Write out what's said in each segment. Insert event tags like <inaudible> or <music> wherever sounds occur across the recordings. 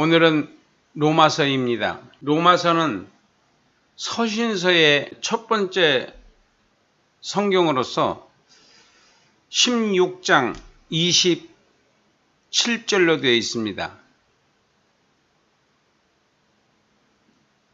오늘은 로마서입니다. 로마서는 서신서의 첫 번째 성경으로서 16장 27절로 되어 있습니다.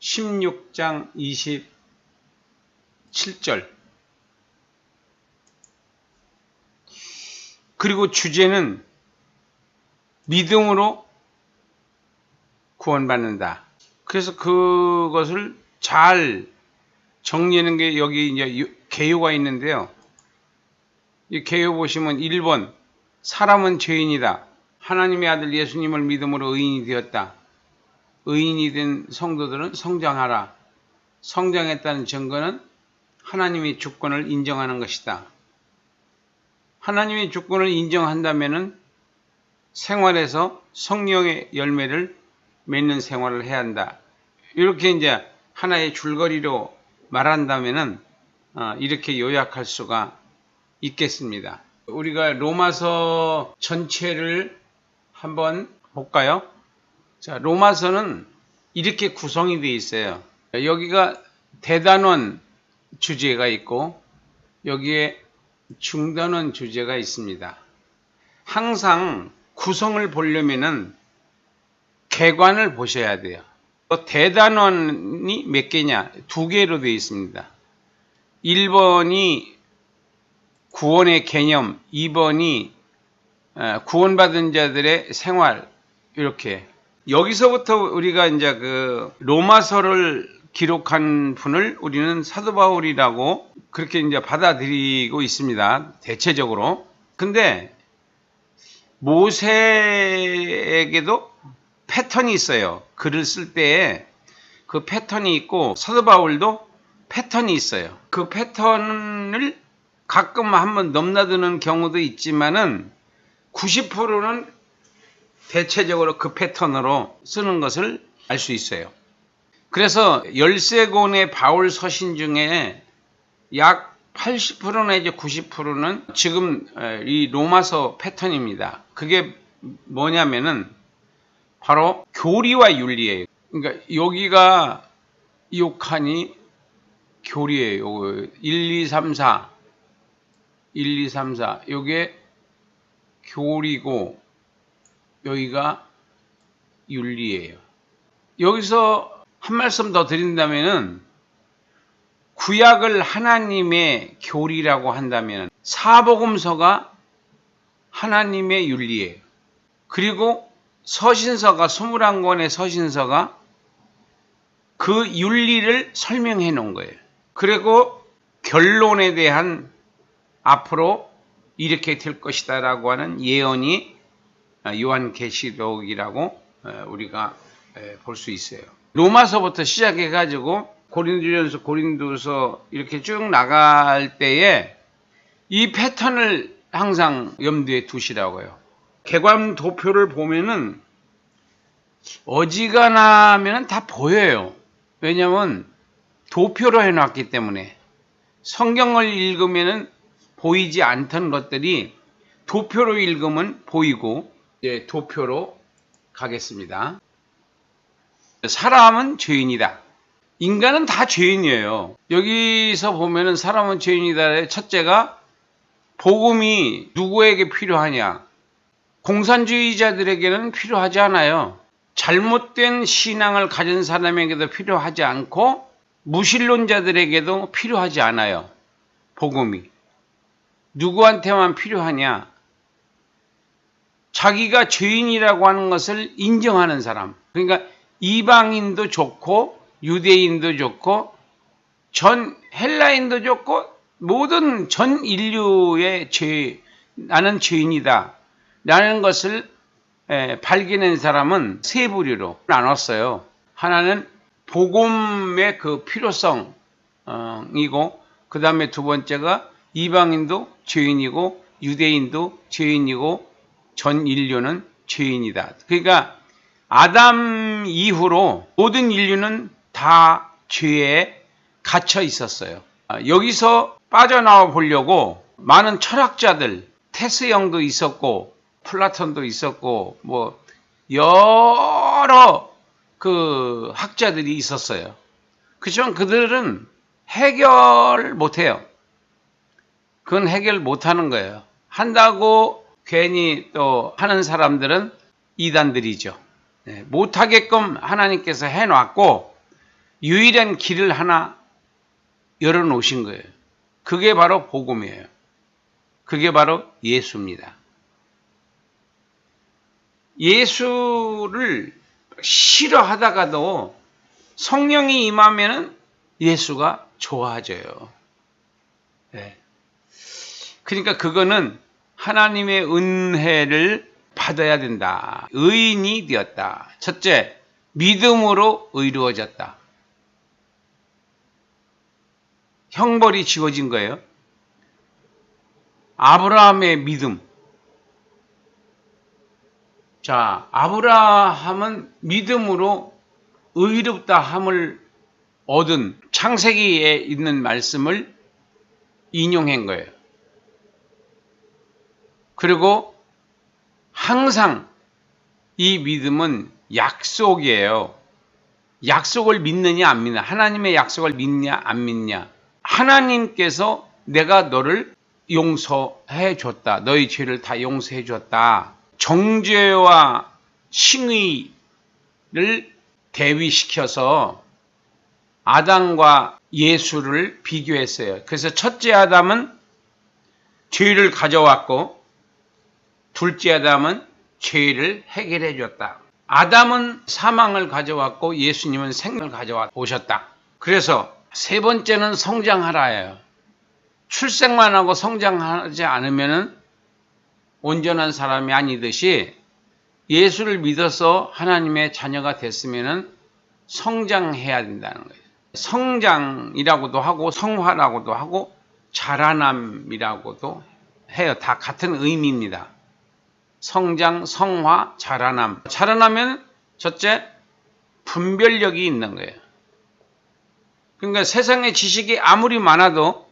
16장 27절. 그리고 주제는 믿음으로 구원받는다. 그래서 그것을 잘 정리하는 게 여기 이제 개요가 있는데요. 이 개요 보시면 1번 사람은 죄인이다. 하나님의 아들 예수님을 믿음으로 의인이 되었다. 의인이 된 성도들은 성장하라. 성장했다는 증거는 하나님의 주권을 인정하는 것이다. 하나님의 주권을 인정한다면 생활에서 성령의 열매를 맺는 생활을 해야 한다. 이렇게 이제 하나의 줄거리로 말한다면은 어, 이렇게 요약할 수가 있겠습니다. 우리가 로마서 전체를 한번 볼까요? 자, 로마서는 이렇게 구성이 되어 있어요. 여기가 대단원 주제가 있고 여기에 중단원 주제가 있습니다. 항상 구성을 보려면은 개관을 보셔야 돼요. 대단원이 몇 개냐? 두 개로 되어 있습니다. 1번이 구원의 개념, 2번이 어, 구원받은 자들의 생활, 이렇게. 여기서부터 우리가 이제 그 로마서를 기록한 분을 우리는 사도 바울이라고 그렇게 이제 받아들이고 있습니다. 대체적으로. 근데 모세에게도 패턴이 있어요. 글을 쓸 때에 그 패턴이 있고 사도 바울도 패턴이 있어요. 그 패턴을 가끔 한번 넘나드는 경우도 있지만은 90%는 대체적으로 그 패턴으로 쓰는 것을 알 수 있어요. 그래서 13권의 바울 서신 중에 약 80% 내지 90%는 지금 이 로마서 패턴입니다. 그게 뭐냐면은 바로 교리와 윤리예요. 그러니까 여기가 이 칸이 교리예요. 1, 2, 3, 4. 1, 2, 3, 4. 요게 교리고 여기가 윤리예요. 여기서 한 말씀 더 드린다면은 구약을 하나님의 교리라고 한다면 사복음서가 하나님의 윤리예요. 그리고 서신서가 21권의 서신서가 그 윤리를 설명해 놓은 거예요. 그리고 결론에 대한 앞으로 이렇게 될 것이다 라고 하는 예언이 요한계시록이라고 어, 우리가 볼 수 있어요. 로마서부터 시작해 가지고 고린도전서, 고린도서 이렇게 쭉 나갈 때에 이 패턴을 항상 염두에 두시라고요. 개관 도표를 보면은 어지간하면 다 보여요. 왜냐하면 도표로 해놨기 때문에 성경을 읽으면은 보이지 않던 것들이 도표로 읽으면 보이고 이제 도표로 가겠습니다. 사람은 죄인이다. 인간은 다 죄인이에요. 여기서 보면은 사람은 죄인이다의 첫째가 복음이 누구에게 필요하냐? 공산주의자들에게는 필요하지 않아요. 잘못된 신앙을 가진 사람에게도 필요하지 않고 무신론자들에게도 필요하지 않아요. 복음이. 누구한테만 필요하냐? 자기가 죄인이라고 하는 것을 인정하는 사람. 그러니까 이방인도 좋고 유대인도 좋고 전 헬라인도 좋고 모든 전 인류의 죄 나는 죄인이다. 라는 것을 발견한 사람은 세 부류로 나눴어요. 하나는 복음의 그 필요성이고 그 다음에 두 번째가 이방인도 죄인이고 유대인도 죄인이고 전 인류는 죄인이다. 그러니까 아담 이후로 모든 인류는 다 죄에 갇혀 있었어요. 아, 여기서 빠져나와 보려고 많은 철학자들, 테스 형도 있었고 플라톤도 있었고 뭐 여러 그 학자들이 있었어요. 그렇지만 그들은 해결 못해요. 그건 해결 못하는 거예요. 한다고 괜히 또 하는 사람들은 이단들이죠. 네, 못하게끔 하나님께서 해놨고 유일한 길을 하나 열어놓으신 거예요. 그게 바로 복음이에요. 그게 바로 예수입니다. 예수를 싫어하다가도 성령이 임하면은 예수가 좋아져요. 네. 그러니까 그거는 하나님의 은혜를 받아야 된다. 의인이 되었다. 첫째, 믿음으로 의로워졌다. 형벌이 지워진 거예요. 아브라함의 믿음. 자, 아브라함은 믿음으로 의롭다 함을 얻은 창세기에 있는 말씀을 인용한 거예요. 그리고 항상 이 믿음은 약속이에요. 약속을 믿느냐 안 믿느냐 하나님의 약속을 믿냐 안 믿냐 하나님께서 내가 너를 용서해 줬다. 너희 죄를 다 용서해 줬다. 정죄와 칭의를 대위시켜서 아담과 예수를 비교했어요. 그래서 첫째 아담은 죄를 가져왔고 둘째 아담은 죄를 해결해 줬다. 아담은 사망을 가져왔고 예수님은 생명을 가져와 오셨다. 그래서 세 번째는 성장하라예요. 출생만 하고 성장하지 않으면 온전한 사람이 아니듯이 예수를 믿어서 하나님의 자녀가 됐으면 성장해야 된다는 거예요. 성장이라고도 하고 성화라고도 하고 자라남이라고도 해요. 다 같은 의미입니다. 성장, 성화, 자라남. 자라나면 첫째 분별력이 있는 거예요. 그러니까 세상의 지식이 아무리 많아도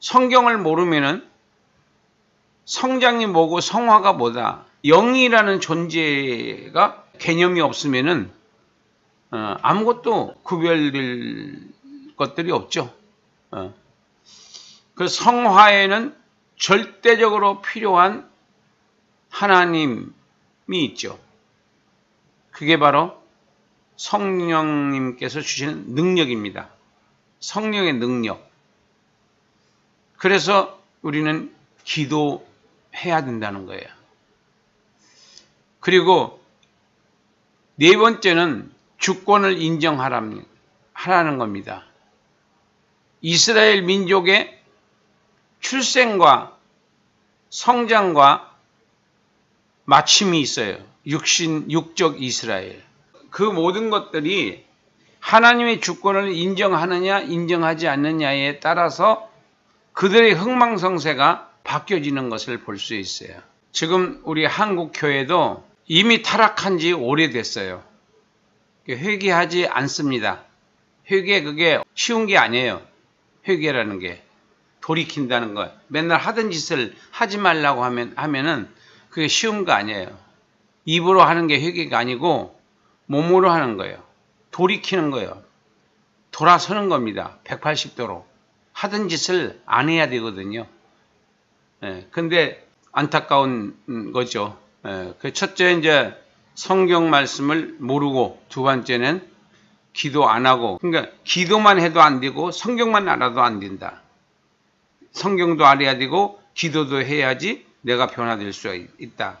성경을 모르면은 성장이 뭐고 성화가 뭐다. 영이라는 존재가 개념이 없으면은 어, 아무것도 구별될 것들이 없죠. 어. 그 성화에는 절대적으로 필요한 하나님이 있죠. 그게 바로 성령님께서 주시는 능력입니다. 성령의 능력. 그래서 우리는 기도 해야 된다는 거예요. 그리고 네 번째는 주권을 인정하라는 겁니다. 이스라엘 민족의 출생과 성장과 마침이 있어요. 육신, 육적 이스라엘. 그 모든 것들이 하나님의 주권을 인정하느냐, 인정하지 않느냐에 따라서 그들의 흥망성쇠가 바뀌어지는 것을 볼 수 있어요. 지금 우리 한국 교회도 이미 타락한 지 오래됐어요. 회개하지 않습니다. 회개 그게 쉬운 게 아니에요. 회개라는 게 돌이킨다는 거. 맨날 하던 짓을 하지 말라고 하면 하면은 그게 쉬운 거 아니에요. 입으로 하는 게 회개가 아니고 몸으로 하는 거예요. 돌이키는 거예요. 돌아서는 겁니다. 180도로. 하던 짓을 안 해야 되거든요. 예, 근데 안타까운 거죠. 예, 그 첫째 이제 성경 말씀을 모르고 두 번째는 기도 안 하고 그러니까 기도만 해도 안 되고 성경만 알아도 안 된다. 성경도 알아야 되고 기도도 해야지 내가 변화될 수 있다.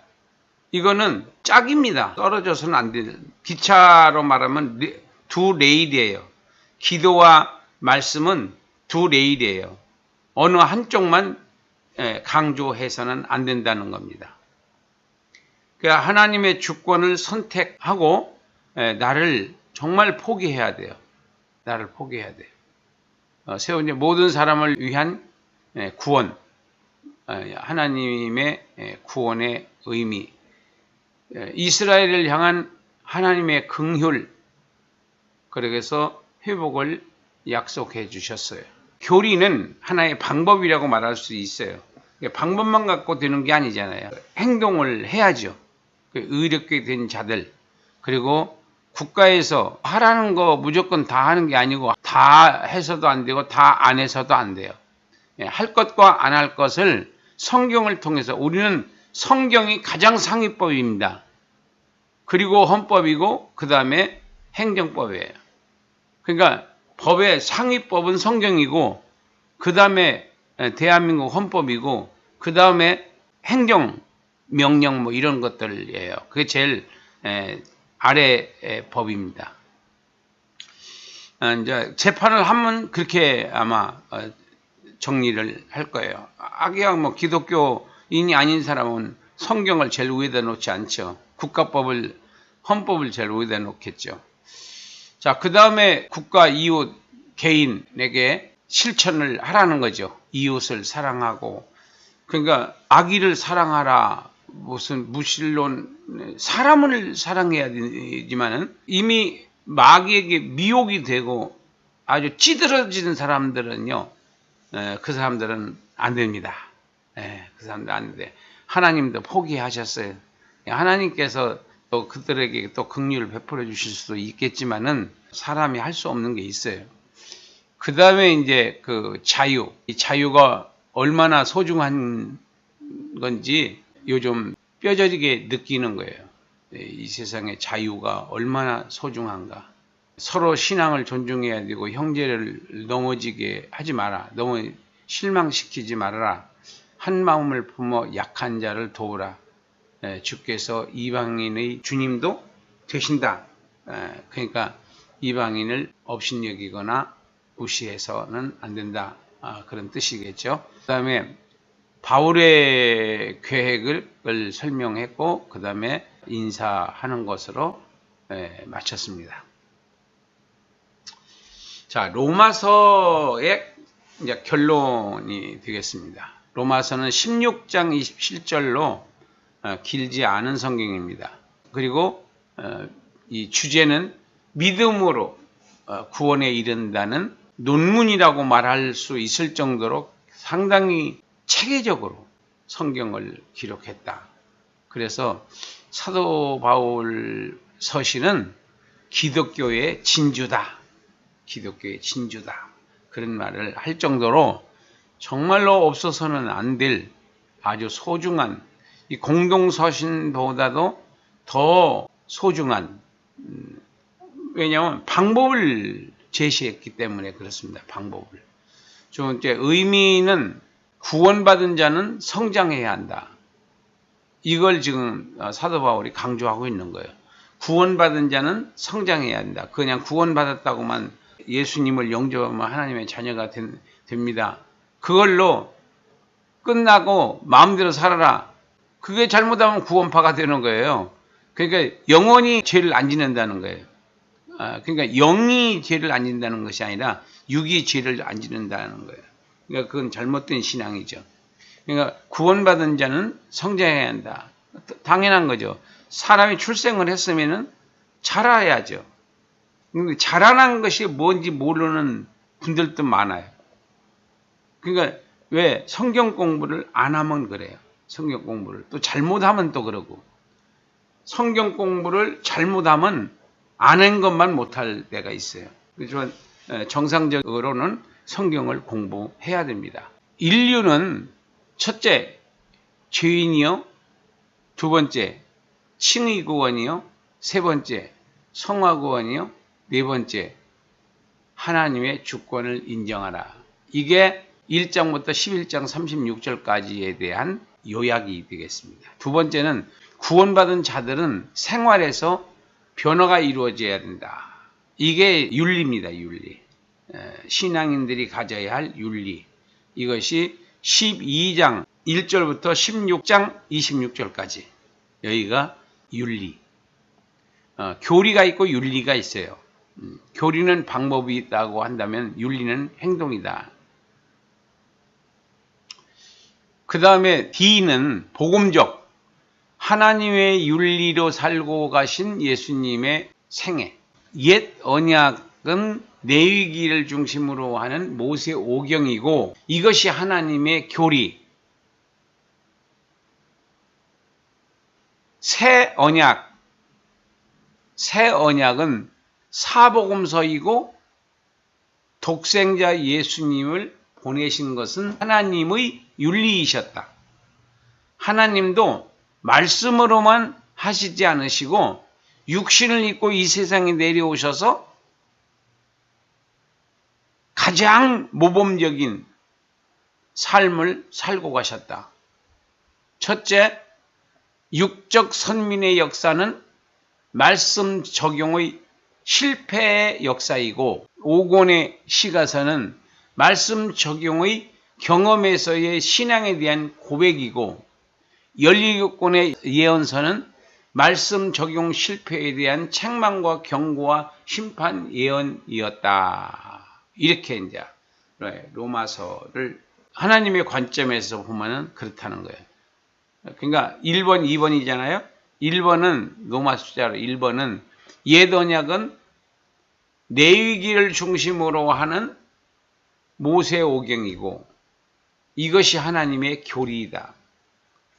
이거는 짝입니다. 떨어져서는 안 돼. 기차로 말하면 두 레일이에요. 기도와 말씀은 두 레일이에요. 어느 한쪽만 예, 강조해서는 안 된다는 겁니다. 그러니까 하나님의 주권을 선택하고 예, 나를 정말 포기해야 돼요. 나를 포기해야 돼요. 어, 세운 모든 사람을 위한 예, 구원, 어, 하나님의 구원의 의미, 이스라엘을 향한 하나님의 긍휼, 그래서 회복을 약속해 주셨어요. 교리는 하나의 방법이라고 말할 수 있어요. 방법만 갖고 되는 게 아니잖아요. 행동을 해야죠. 그 의롭게 된 자들 그리고 국가에서 하라는 거 무조건 다 하는 게 아니고 다 해서도 안 되고 다 안 해서도 안 돼요. 예, 할 것과 안 할 것을 성경을 통해서 우리는 성경이 가장 상위법입니다. 그리고 헌법이고 그 다음에 행정법이에요. 그러니까 법의 상위법은 성경이고 그 다음에 대한민국 헌법이고 그 다음에 행정 명령 뭐 이런 것들이에요. 그게 제일 아래 법입니다. 어, 이제 재판을 하면 그렇게 아마 어, 정리를 할 거예요. 악이야 뭐 기독교인이 아닌 사람은 성경을 제일 위에다 놓지 않죠. 국가법을 헌법을 제일 위에다 놓겠죠. 자, 그 다음에 국가 이웃 개인에게 실천을 하라는 거죠. 이웃을 사랑하고 그러니까 아기를 사랑하라 무슨 무신론 사람을 사랑해야 되지만은 이미 마귀에게 미혹이 되고 아주 찌들어지는 사람들은요 그 사람들은 안 됩니다. 그 사람들 안 돼. 하나님도 포기하셨어요. 하나님께서 또 그들에게 또 긍휼을 베풀어 주실 수도 있겠지만은 사람이 할 수 없는 게 있어요. 그 다음에 이제 그 자유, 이 자유가 얼마나 소중한 건지 요즘 뼈저리게 느끼는 거예요. 이 세상의 자유가 얼마나 소중한가. 서로 신앙을 존중해야 되고 형제를 넘어지게 하지 마라. 너무 실망시키지 말아라. 한 마음을 품어 약한 자를 도우라. 주께서 이방인의 주님도 되신다. 그러니까 이방인을 업신여기거나 무시해서는 안 된다. 아, 그런 뜻이겠죠. 그 다음에 바울의 계획을 설명했고 그 다음에 인사하는 것으로 마쳤습니다. 자 로마서의 결론이 되겠습니다. 로마서는 16장 27절로 어, 길지 않은 성경입니다. 그리고 어, 이 주제는 믿음으로 어, 구원에 이른다는 논문이라고 말할 수 있을 정도로 상당히 체계적으로 성경을 기록했다. 그래서 사도 바울 서신은 기독교의 진주다. 기독교의 진주다. 그런 말을 할 정도로 정말로 없어서는 안 될 아주 소중한 이 공동서신보다도 더 소중한 음, 왜냐하면 방법을 제시했기 때문에 그렇습니다. 방법을. 두 번째 의미는 구원받은 자는 성장해야 한다. 이걸 지금 사도 바울이 강조하고 있는 거예요. 구원받은 자는 성장해야 한다. 그냥 구원받았다고만 예수님을 영접하면 하나님의 자녀가 된, 됩니다. 그걸로 끝나고 마음대로 살아라. 그게 잘못하면 구원파가 되는 거예요. 그러니까 영원히 죄를 안 지낸다는 거예요. 아, 그러니까 영이 죄를 안 진다는 것이 아니라 육이 죄를 안 지는다는 거예요. 그러니까 그건 잘못된 신앙이죠. 그러니까 구원받은 자는 성장해야 한다. 당연한 거죠. 사람이 출생을 했으면은 자라야죠. 근데 자라난 것이 뭔지 모르는 분들도 많아요. 그러니까 왜 성경 공부를 안 하면 그래요. 성경 공부를 또 잘못하면 또 그러고 성경 공부를 잘못하면 아는 것만 못할 때가 있어요. 그렇지만 정상적으로는 성경을 공부해야 됩니다. 인류는 첫째, 죄인이요. 두 번째, 칭의 구원이요. 세 번째, 성화 구원이요. 네 번째, 하나님의 주권을 인정하라. 이게 1장부터 11장 36절까지에 대한 요약이 되겠습니다. 두 번째는 구원받은 자들은 생활에서 변화가 이루어져야 된다. 이게 윤리입니다. 윤리. 신앙인들이 가져야 할 윤리. 이것이 12장 1절부터 16장 26절까지 여기가 윤리. 어, 교리가 있고 윤리가 있어요. 음, 교리는 방법이 있다고 한다면 윤리는 행동이다. 그 다음에 D는 복음적 하나님의 윤리로 살고 가신 예수님의 생애. 옛 언약은 내위기를 중심으로 하는 모세 오경이고 이것이 하나님의 교리. 새 언약, 새 언약은 사복음서이고 독생자 예수님을 보내신 것은 하나님의 윤리이셨다. 하나님도 말씀으로만 하시지 않으시고 육신을 입고 이 세상에 내려오셔서 가장 모범적인 삶을 살고 가셨다. 첫째, 육적 선민의 역사는 말씀 적용의 실패의 역사이고 오곤의 시가서는 말씀 적용의 경험에서의 신앙에 대한 고백이고 열리육권의 예언서는 말씀 적용 실패에 대한 책망과 경고와 심판 예언이었다. 이렇게 이제 로마서를 하나님의 관점에서 보면은 그렇다는 거예요. 그러니까 1번, 2번이잖아요. 1번은 로마 숫자로 1번은 예언약은 내위기를 중심으로 하는 모세 오경이고 이것이 하나님의 교리이다.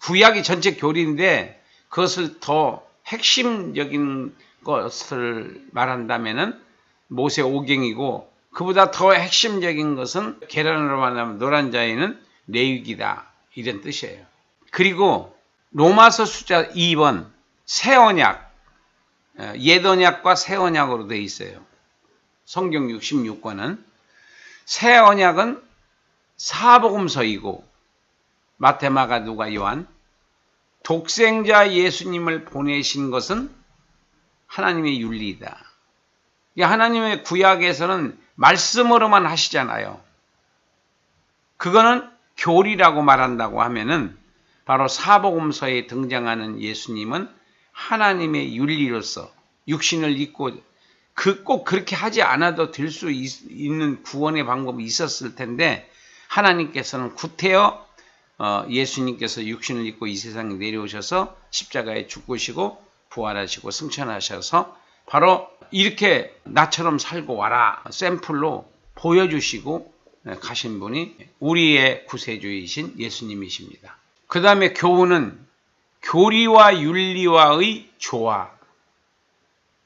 구약이 전체 교리인데 그것을 더 핵심적인 것을 말한다면은 모세 오경이고 그보다 더 핵심적인 것은 계란으로 말하면 노란 자에는 내위기다 이런 뜻이에요. 그리고 로마서 숫자 2번 새 언약 옛 언약과 새 언약으로 되어 있어요. 성경 66권은 새 언약은 사복음서이고 마테마가 누가 요한 독생자 예수님을 보내신 것은 하나님의 윤리이다. 하나님의 구약에서는 말씀으로만 하시잖아요. 그거는 교리라고 말한다고 하면은 바로 사복음서에 등장하는 예수님은 하나님의 윤리로서 육신을 입고 그 꼭 그렇게 하지 않아도 될 수 있는 구원의 방법이 있었을 텐데 하나님께서는 구태여 어, 예수님께서 육신을 입고 이 세상에 내려오셔서 십자가에 죽으시고 부활하시고 승천하셔서 바로 이렇게 나처럼 살고 와라 샘플로 보여주시고 네, 가신 분이 우리의 구세주이신 예수님이십니다. 그 다음에 교훈은 교리와 윤리와의 조화.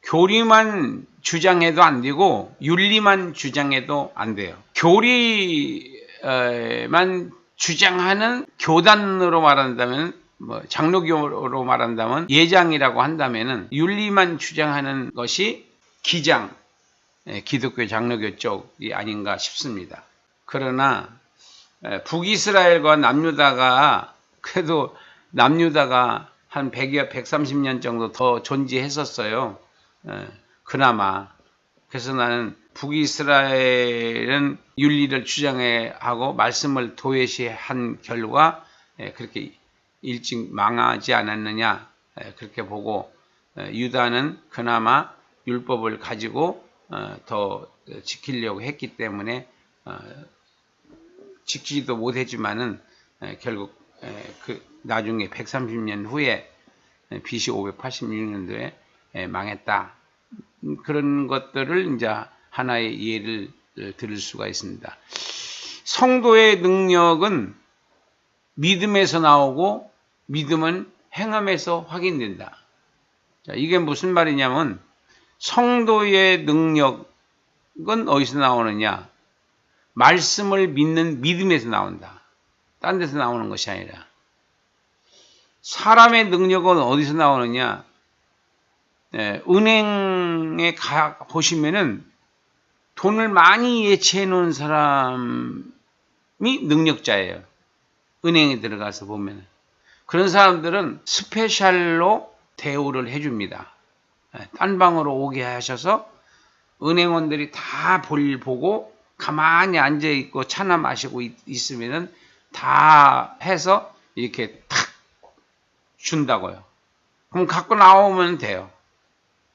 교리만 주장해도 안 되고 윤리만 주장해도 안 돼요. 교리 만 주장하는 교단으로 말한다면 뭐 장로교로 말한다면 예장이라고 한다면은 윤리만 주장하는 것이 기장 예, 기독교 장로교 쪽이 아닌가 싶습니다. 그러나 북이스라엘과 남유다가 그래도 남유다가 한 100여 130년 정도 더 존재했었어요. 그나마 그래서 나는 북이스라엘은 윤리를 주장해 하고 말씀을 도외시한 결과 그렇게 일찍 망하지 않았느냐 그렇게 보고 유다는 그나마 율법을 가지고 어, 더 지키려고 했기 때문에 어, 지키지도 못했지만은 결국 그 나중에 130년 후에 BC 586년도에 망했다. 그런 것들을 이제 하나의 예를 들을 수가 있습니다. 성도의 능력은 믿음에서 나오고 믿음은 행함에서 확인된다. 자, 이게 무슨 말이냐면 성도의 능력은 어디서 나오느냐? 말씀을 믿는 믿음에서 나온다. 딴 데서 나오는 것이 아니라. 사람의 능력은 어디서 나오느냐? 네, 은행에 가 보시면은 돈을 많이 예치해 놓은 사람이 능력자예요. 은행에 들어가서 보면 그런 사람들은 스페셜로 대우를 해줍니다. 네, 딴 방으로 오게 하셔서 은행원들이 다 볼 보고 가만히 앉아 있고 차나 마시고 있, 으면다 해서 이렇게 탁 준다고요. 그럼 갖고 나오면 돼요.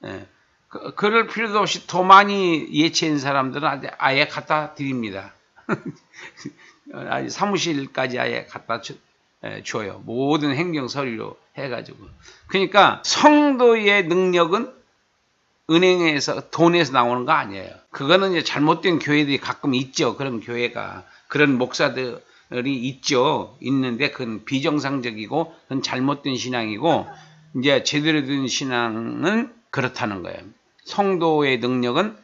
예. 그, 그럴 필요도 없이 더 많이 예치한 사람들은 아예 갖다 드립니다. <laughs> 사무실까지 아예 갖다 줘, 예, 줘요. 모든 행정 서류로 해가지고. 그러니까 성도의 능력은 은행에서 돈에서 나오는 거 아니에요. 그거는 이제 잘못된 교회들이 가끔 있죠. 그런 교회가 그런 목사들이 있죠. 있는데 그건 비정상적이고 그건 잘못된 신앙이고 이제 제대로 된 신앙은 그렇다는 거예요. 성도의 능력은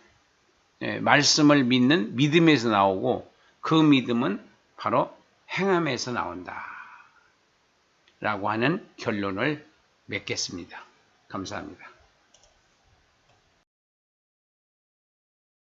예, 말씀을 믿는 믿음에서 나오고 그 믿음은 바로 행함에서 나온다. 라고 하는 결론을 맺겠습니다. 감사합니다.